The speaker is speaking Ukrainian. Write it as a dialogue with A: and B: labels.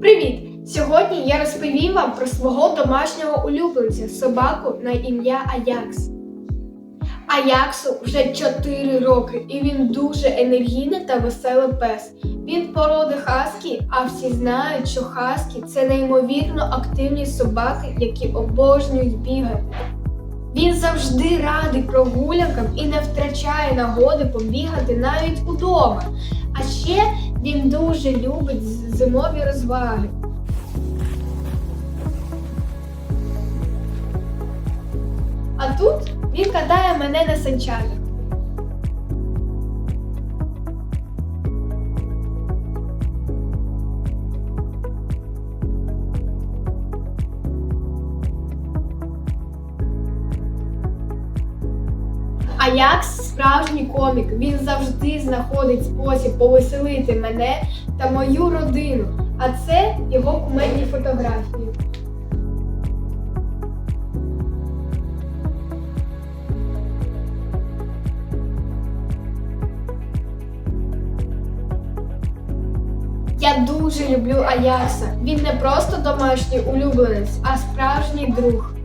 A: Привіт! Сьогодні я розповім вам про свого домашнього улюбленця собаку на ім'я Аякс. Аяксу вже 4 роки, і він дуже енергійний та веселий пес. Він породи хаскі, а всі знають, що хаскі це неймовірно активні собаки, які обожнюють бігати. Він завжди радий прогулянкам і не втрачає нагоди побігати навіть удома. А ще він дуже любить зимові розваги. А тут він катає мене на санчатах. Аякс справжній комік. Він завжди знаходить спосіб повеселити мене та мою родину. А це його кумедні фотографії. Я дуже люблю Аякса. Він не просто домашній улюбленець, а справжній друг.